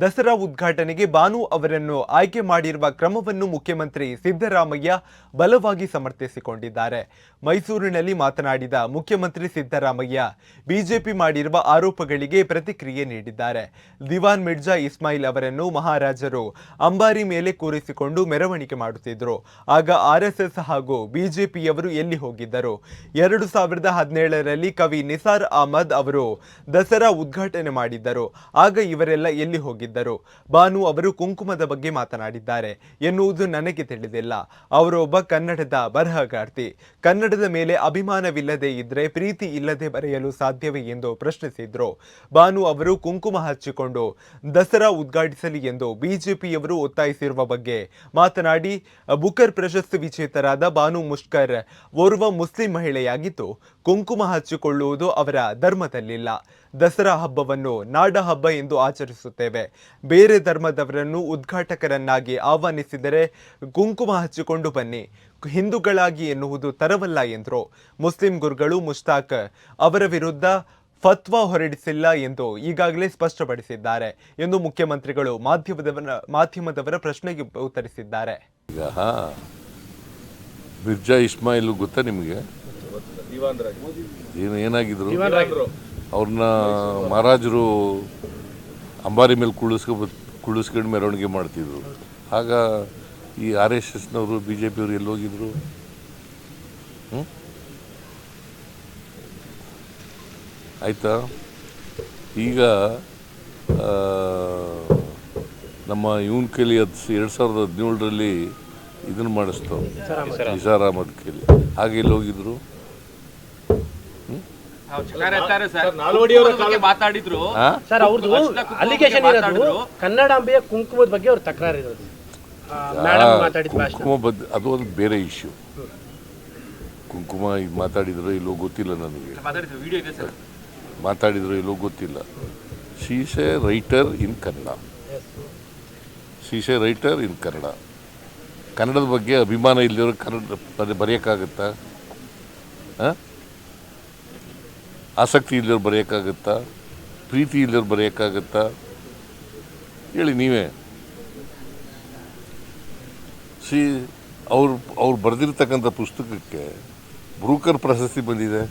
ದಸರಾ ಉದ್ಘಾಟನೆಗೆ ಬಾನು ಅವರನ್ನು ಆಯ್ಕೆ ಮಾಡಿರುವ ಕ್ರಮವನ್ನು ಮುಖ್ಯಮಂತ್ರಿ ಸಿದ್ದರಾಮಯ್ಯ ಬಲವಾಗಿ ಸಮರ್ಥಿಸಿಕೊಂಡಿದ್ದಾರೆ. ಮೈಸೂರಿನಲ್ಲಿ ಮಾತನಾಡಿದ ಮುಖ್ಯಮಂತ್ರಿ ಸಿದ್ದರಾಮಯ್ಯ, ಬಿಜೆಪಿ ಮಾಡಿರುವ ಆರೋಪಗಳಿಗೆ ಪ್ರತಿಕ್ರಿಯೆ ನೀಡಿದ್ದಾರೆ. ದಿವಾನ್ ಮಿರ್ಜಾ ಇಸ್ಮಾಯಿಲ್ ಅವರನ್ನು ಮಹಾರಾಜರು ಅಂಬಾರಿ ಮೇಲೆ ಕೂರಿಸಿಕೊಂಡು ಮೆರವಣಿಗೆ ಮಾಡುತ್ತಿದ್ದರು. ಆಗ ಆರ್ಎಸ್ಎಸ್ ಹಾಗೂ ಬಿಜೆಪಿಯವರು ಎಲ್ಲಿ ಹೋಗಿದ್ದರು? ಎರಡು ಸಾವಿರದ ಹದಿನೇಳರಲ್ಲಿ ಕವಿ ನಿಸಾರ್ ಅಹಮದ್ ಅವರು ದಸರಾ ಉದ್ಘಾಟನೆ ಮಾಡಿದ್ದರು. ಆಗ ಇವರೆಲ್ಲ ಎಲ್ಲಿ ಹೋಗಿದ್ದರು? ಬಾನು ಅವರು ಕುಂಕುಮದ ಬಗ್ಗೆ ಮಾತನಾಡಿದ್ದಾರೆ. ಎನ್ನುವುದು ನನಗೆ ತಿಳಿದಿಲ್ಲ. ಅವರೊಬ್ಬ ಕನ್ನಡದ ಬರಹಗಾರ್ತಿ. ಕನ್ನಡದ ಮೇಲೆ ಅಭಿಮಾನವಿಲ್ಲದೆ ಇದ್ರೆ ಪ್ರೀತಿ ಇಲ್ಲದೆ ಬರೆಯಲು ಸಾಧ್ಯವೇ ಎಂದು ಪ್ರಶ್ನಿಸಿದ್ರು. ಬಾನು ಅವರು ಕುಂಕುಮ ಹಚ್ಚಿಕೊಂಡು, ದಸರಾ ಉದ್ಘಾಟಿಸಲಿ ಎಂದು ಬಿಜೆಪಿಯವರು ಒತ್ತಾಯಿಸಿರುವ ಬಗ್ಗೆ ಮಾತನಾಡಿ, ಬುಕರ್ ಪ್ರಶಸ್ತಿ ವಿಜೇತರಾದ ಬಾನು ಮುಷ್ಕರ್ ಓರ್ವ ಮುಸ್ಲಿಂ ಮಹಿಳೆಯಾಗಿದ್ದು, ಕುಂಕುಮ ಹಚ್ಚಿಕೊಳ್ಳುವುದು ಅವರ ಧರ್ಮದಲ್ಲಿಲ್ಲ. ದಸರಾ ಹಬ್ಬವನ್ನು ನಾಡ ಹಬ್ಬ ಎಂದು ಆಚರಿಸುತ್ತೇವೆ. ಬೇರೆ ಧರ್ಮದವರನ್ನು ಉದ್ಘಾಟಕರನ್ನಾಗಿ ಆಹ್ವಾನಿಸಿದರೆ ಕುಂಕುಮ ಹಚ್ಚಿಕೊಂಡು ಬನ್ನಿ. ಹಿಂದೂಗಳಾಗಿ ಎನ್ನುವುದು ತರವಲ್ಲ ಎಂದರು. ಮುಸ್ಲಿಂ ಗುರುಗಳು ಮುಷ್ತಾಕ್ ಅವರ ವಿರುದ್ಧ ಫತ್ವಾ ಹೊರಡಿಸಿಲ್ಲ ಎಂದು ಈಗಾಗಲೇ ಸ್ಪಷ್ಟಪಡಿಸಿದ್ದಾರೆ ಎಂದು ಮುಖ್ಯಮಂತ್ರಿಗಳು ಮಾಧ್ಯಮದವರ ಮಾಧ್ಯಮದವರ ಪ್ರಶ್ನೆಗೆ ಉತ್ತರಿಸಿದ್ದಾರೆ. ಈಗ ಮಿರ್ಜಾ ಇಸ್ಮಾಯಿಲ್ ಗೊತ್ತಾ ನಿಮಗೆ? ಏನು ಏನಾಗಿದ್ರು? ಅವ್ರನ್ನ ಮಹಾರಾಜರು ಅಂಬಾರಿ ಮೇಲೆ ಕುಳಿಸ್ಕೊ ಕುಳಿಸ್ಕೊಂಡು ಮೆರವಣಿಗೆ ಮಾಡ್ತಿದ್ರು. ಆಗ ಈ ಆರ್ ಎಸ್ ಎಸ್ನವರು ಬಿ ಜೆ ಪಿಯವರು ಎಲ್ಲಿ ಹೋಗಿದ್ರು? ಹ್ಮ್? ಆಯ್ತಾ? ಈಗ ನಮ್ಮ ಇವನ್ ಕೈಲಿ ಹತ್ತು ಎರಡು ಸಾವಿರದ ಹದಿನೇಳರಲ್ಲಿ ಇದನ್ನು ಮಾಡಿಸ್ತಾವ ನಿಸಾರ್ ಅಹಮದ್ ಕೈಲಿ. ಹಾಗೆ ಎಲ್ಲಿ ಹೋಗಿದ್ರು? ಬಗ್ಗೆ ಮಾತಾಡಿದ್ರು? ಸರ್ ಅವ್ರದ್ದು ಅಲಿಗೇಷನ್ ಬಗ್ಗೆ ಇರೋದು ಕನ್ನಡಾಂಬೆಯ ಕುಂಕುಮದ ಬಗ್ಗೆ ಅವ್ರ ತಕರಾರು ಇರೋದು. ಮೇಡಮ್ ಮಾತಾಡಿದ ಭಾಷಣ. ಕುಂಕುಮ ಬದ್ ಅದು ಒಂದು ಬೇರೆ ಇಶ್ಯೂ ಕುಂಕುಮ ಇದು ಮಾತಾಡಿದ್ರು ಇಲ್ಲೋ ಗೊತ್ತಿಲ್ಲ ನನಗೆ. ಮಾತಾಡಿದ್ರು. ವಿಡಿಯೋ ಇದೆ ಸರ್. ಮಾತಾಡಿದ್ರು ಇಲ್ಲೋ ಗೊತ್ತಿಲ್ಲ. She's a writer in Kannada she's a writer in Kannada ಕನ್ನಡದ ಬಗ್ಗೆ ಅಭಿಮಾನ ಇಲ್ಲದಿರೋ ಕನ್ನಡ ಬರೆ ಬರೆಯೋಕ್ಕಾಗತ್ತಾ? ಆ? ಆಸಕ್ತಿ ಇಲ್ಲದವ್ರು ಬರೆಯೋಕ್ಕಾಗುತ್ತಾ? ಪ್ರೀತಿ ಇಲ್ಲದವ್ರು ಬರೆಯೋಕ್ಕಾಗುತ್ತಾ? ಹೇಳಿ ನೀವೇ. ಸಿ ಅವ್ರು ಅವ್ರು ಬರೆದಿರ್ತಕ್ಕಂಥ ಪುಸ್ತಕಕ್ಕೆ ಬ್ರೂಕರ್ ಪ್ರಶಸ್ತಿ ಬಂದಿದೆ.